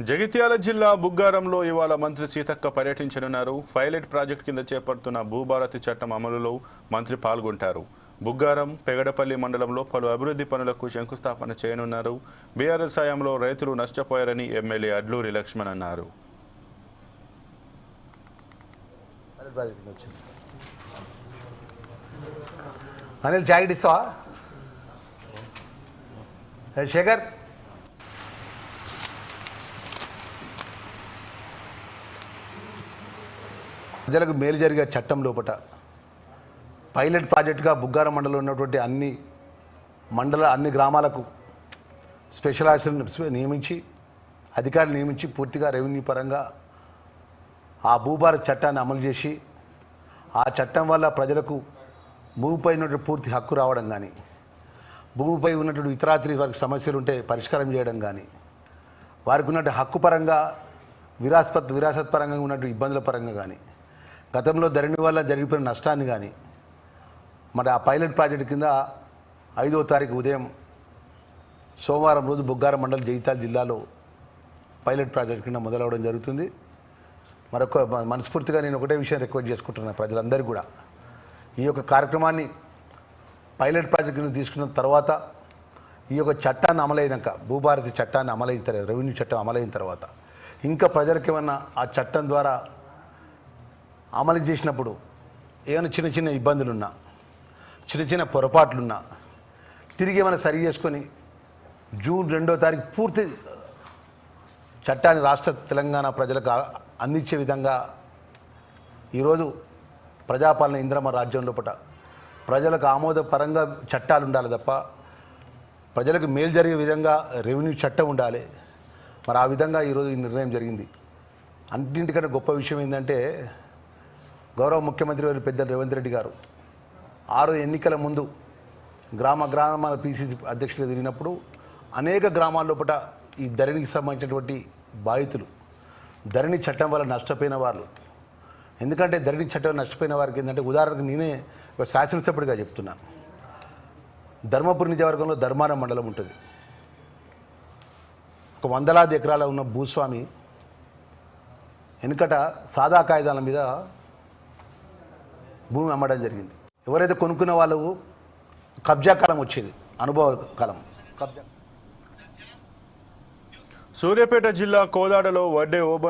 జగిత్యాల జిల్లా బుగ్గారంలో ఇవాళ మంత్రి సీతక్క పర్యటించనున్నారు. పైలట్ ప్రాజెక్ట్ కింద చేపడుతున్న భూభారతి చట్టం అమలులో మంత్రి పాల్గొంటారు. బుగ్గారం పెగడపల్లి మండలంలో పలు అభివృద్ధి పనులకు శంకుస్థాపన చేయనున్నారు. బీఆర్ఎస్ హయాంలో రైతులు నష్టపోయారని ఎమ్మెల్యే అడ్లూరి లక్ష్మణ్ అన్నారు. అనిల్ జాకెట్ ఇస్తావా? శేఖర్? ప్రజలకు మేలు జరిగే చట్టం లోపట పైలట్ ప్రాజెక్టుగా బుగ్గార మండలం ఉన్నటువంటి అన్ని మండల అన్ని గ్రామాలకు స్పెషల్ ఆఫీసర్ని నియమించి అధికారులు నియమించి పూర్తిగా రెవెన్యూ పరంగా ఆ భూభారత్ చట్టాన్ని అమలు చేసి ఆ చట్టం వల్ల ప్రజలకు భూమిపై ఉన్నటువంటి పూర్తి హక్కు రావడం కానీ భూమిపై ఉన్నటువంటి ఇతరాత్రి వారికి సమస్యలు ఉంటే పరిష్కారం చేయడం కానీ వారికి ఉన్నటువంటి హక్కు పరంగా విరాసత్ విరాసత్ పరంగా ఉన్నటువంటి ఇబ్బందుల పరంగా కానీ గతంలో ధరణి వల్ల జరిగిపోయిన నష్టాన్ని కానీ మరి ఆ పైలట్ ప్రాజెక్టు కింద ఐదో తారీఖు ఉదయం సోమవారం రోజు బుగ్గార మండలం జగిత్యాల జిల్లాలో పైలట్ ప్రాజెక్ట్ కింద మొదలవడం జరుగుతుంది. మరొక మనస్ఫూర్తిగా నేను ఒకటే విషయం రిక్వెస్ట్ చేసుకుంటున్నాను ప్రజలందరూ కూడా. ఈ యొక్క కార్యక్రమాన్ని పైలట్ ప్రాజెక్ట్ కింద తీసుకున్న తర్వాత ఈ యొక్క చట్టాన్ని అమలైనాక భూభారతి చట్టాన్ని అమలైన తర్వాత రెవెన్యూ చట్టం అమలైన తర్వాత ఇంకా ప్రజలకు ఏమన్నా ఆ చట్టం ద్వారా అమలు చేసినప్పుడు ఏమైనా చిన్న చిన్న ఇబ్బందులున్నా చిన్న చిన్న పొరపాట్లున్నా తిరిగి ఏమైనా సరి చేసుకొని జూన్ రెండో తారీఖు పూర్తి చట్టాన్ని రాష్ట్ర తెలంగాణ ప్రజలకు అందించే విధంగా ఈరోజు ప్రజాపాలన ఇంద్రమ రాజ్యం లోపల ప్రజలకు ఆమోదపరంగా చట్టాలు ఉండాలి తప్ప ప్రజలకు మేలు జరిగే విధంగా రెవెన్యూ చట్టం ఉండాలి. మరి ఆ విధంగా ఈరోజు ఈ నిర్ణయం జరిగింది. అన్నింటికంటే గొప్ప విషయం ఏంటంటే గౌరవ ముఖ్యమంత్రి వారి పెద్ద రేవంత్ రెడ్డి గారు. ఆరు ఎన్నికల ముందు గ్రామ గ్రామాల పీసీసీ అధ్యక్షులు తిరిగినప్పుడు అనేక గ్రామాల లోపల ఈ ధరణికి సంబంధించినటువంటి బాధితులు ధరణి చట్టం వల్ల నష్టపోయిన వాళ్ళు ఎందుకంటే ధరణి చట్టం నష్టపోయిన వారికి ఏంటంటే ఉదాహరణకు నేనే ఒక శాసనసభ్యుడిగా చెప్తున్నాను ధర్మపురి నిజవర్గంలో ధర్మారం మండలం ఉంటుంది. ఒక వందలాది ఎకరాల ఉన్న భూస్వామి వెనుకట సాదా కాయిదాల మీద భూమి అమ్మడం జరిగింది. ఎవరైతే కొనుక్కున్న వాళ్ళు కబ్జా కాలం వచ్చేది అనుభవ కాలం. కబ్జా సూర్యాపేట జిల్లా కోదాడలో వడ్డే ఓబన్